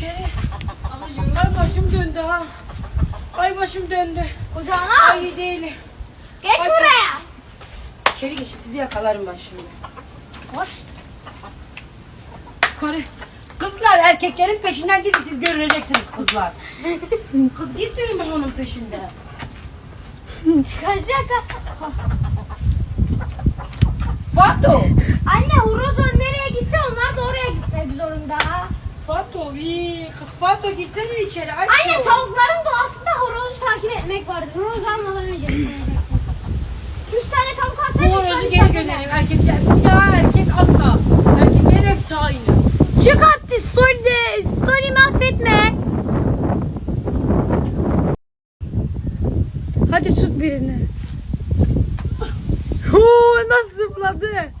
içeri. Ay başım döndü ha. Ay başım döndü. Kucağına al. Ay iyi değilim. Geç Ay, buraya. İçeri geçin sizi yakalarım ben şimdi. Koş. Yukarı. Kızlar erkeklerin peşinden gidin siz görüneceksiniz kızlar. Kız gitmeyin mi onun peşinden? Çıkacak. Fato. Anne Horozon nereye Fato. iyi. Kız Fato girsene içeri. Aç Anne şu- tavukların doğasında horozu takip etmek vardır. Horoz almadan önce gitmeyeceksin. Üç tane tavuk Bu alsaydın şu an horozu geri gönderelim. Erkekler. Ya erkek asla. Erkeklerin hepsi aynı. Çık attı story'de. Story mahvetme. Hadi tut birini. Oo, nasıl zıpladı?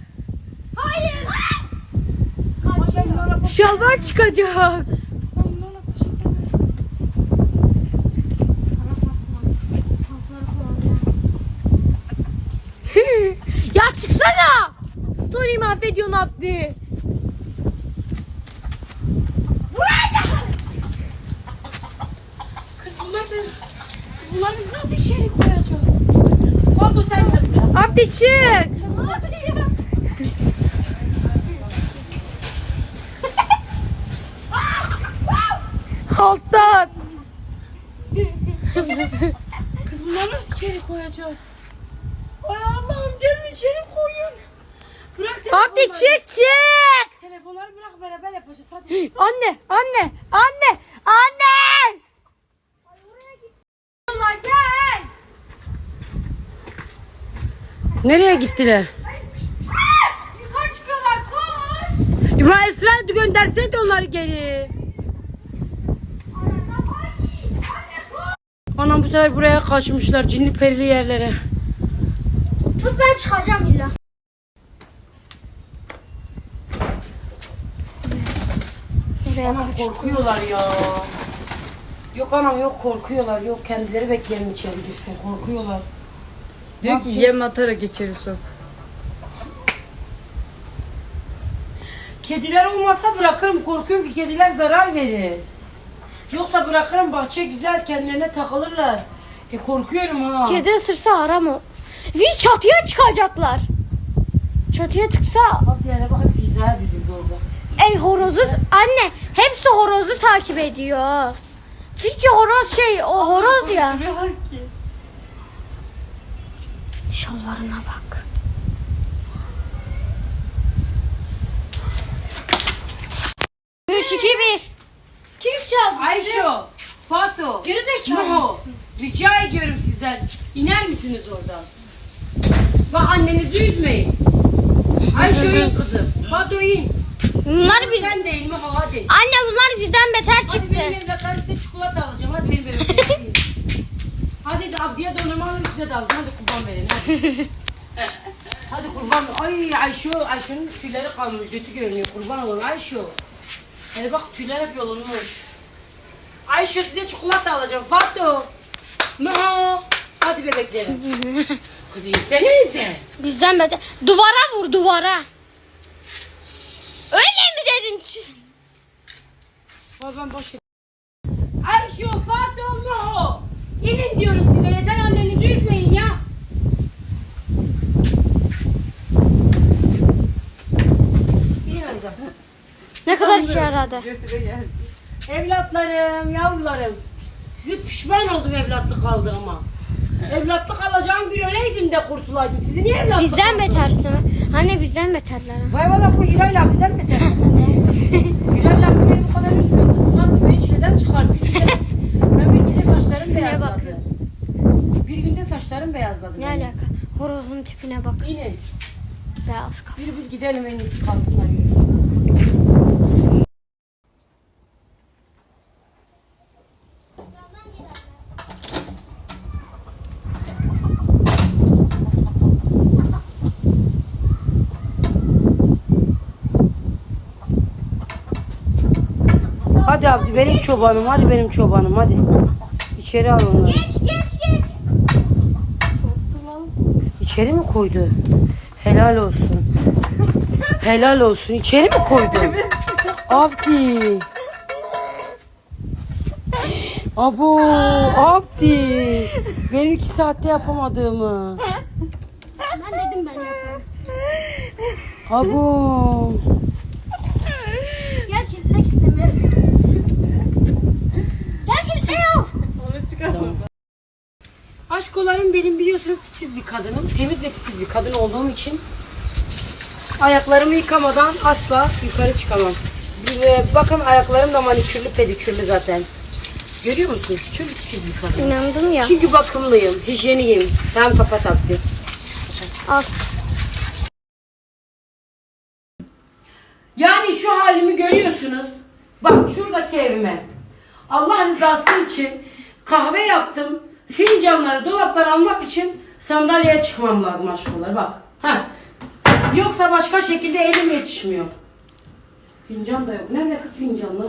Şalvar çıkacak. ya çıksana. Story mahvediyorsun Abdi. Kız bunlar da... Kız bunlar biz nasıl içeri koyacağız? Fato sen de. Abdi çık. Alttan. Kız bunları nasıl içeri koyacağız? Ay Allah'ım gelin içeri koyun. Bırak telefonları. Abdi çık çık. Telefonları bırak beraber yapacağız hadi. Anne, anne, anne, anne. Allah gel. Nereye gittiler? İbrahim Esra göndersene de onları geri. Anam bu sefer buraya kaçmışlar cinli perili yerlere. Tut ben çıkacağım illa. Anam korkuyorlar ya. Yok anam yok korkuyorlar. Yok kendileri bekleyelim içeri girsin. Korkuyorlar. Diyor ki yem atarak içeri sok. Kediler olmasa bırakırım. Korkuyorum ki kediler zarar verir. Yoksa bırakırım bahçe güzel kendilerine takılırlar. E korkuyorum ha. Kedi ısırsa haram o. Bir çatıya çıkacaklar. Çatıya çıksa Bak yere bak hepsi hizaya dizildi orada. ey horozu anne hepsi horozu takip ediyor. Çünkü horoz şey o horoz ya. Şalvarına bak. Üç, iki, bir. Çaldı? Ayşo, Fato, Gerizekalı Muho, rica ediyorum sizden. İner misiniz oradan? Bak annenizi üzmeyin. Ayşo in kızım. Fato in. Bunlar biz... Sen de in Muho hadi. Anne bunlar bizden beter Hadi çıktı. benim evlatlar size çikolata alacağım. Hadi benim evlatlar in. Hadi de Abdi'ye dondurma alın size de alacağım. Hadi kurban verin hadi. Hadi kurban. Ay Ayşo, Ayşo'nun tüyleri kalmış. Kötü görünüyor. Kurban olun Ayşo. Hadi bak tüyler hep yolunmuş. Ayşo size çikolata alacağım. Fato. Muho. Hadi bebeklerim. Kız insenize. Bizden beter. Duvara vur duvara. Öyle mi dedim? Baba ben boş Ayşo, Fato, Muho. İnin diyorum size. Yeter annenizi üzmeyin ya. Ne kadar işe yaradı? Evlatlarım, yavrularım. Sizi pişman oldum evlatlık aldığıma. evlatlık alacağım gün öleydim de kurtulaydım. Sizi niye evlatlık Bizden aldım? betersin. Anne bizden beterler. ha. Vay valla bu Hilal abiden beter. Hilal abi beni bu kadar üzmüyor. Bunlar beni çileden çıkar. Bir günde, ben bir günde saçlarım beyazladı. Bir günde saçlarım beyazladı. Ne benim. alaka? Horozun tipine bak. İnin. Beyaz kafa. Yürü biz gidelim en iyisi kalsınlar yürü. Hadi abi benim çobanım hadi benim çobanım hadi. İçeri al onları. Geç geç geç. İçeri mi koydu? Helal olsun. Helal olsun. İçeri mi koydu? Abdi. Abo Abdi. Benim iki saatte yapamadığımı. Ben dedim ben yaparım. Abo. Gel kilitle kilitleme. Gel kilitle yok. Aşkolarım benim biliyorsunuz titiz bir kadınım. Temiz ve titiz bir kadın olduğum için ayaklarımı yıkamadan asla yukarı çıkamam. De bakın ayaklarım da manikürlü pedikürlü zaten. Görüyor musunuz? Çok titiz bir kadın. İnandım ya. Çünkü bakımlıyım, hijyeniyim. Tamam kapat Abdi. Al. Yani şu halimi görüyorsunuz. Bak şuradaki evime. Allah rızası için kahve yaptım. Fincanları dolaptan almak için sandalyeye çıkmam lazım aşkolar. Bak. Heh. Yoksa başka şekilde elim yetişmiyor. Fincan da yok. Nerede kız fincanlar?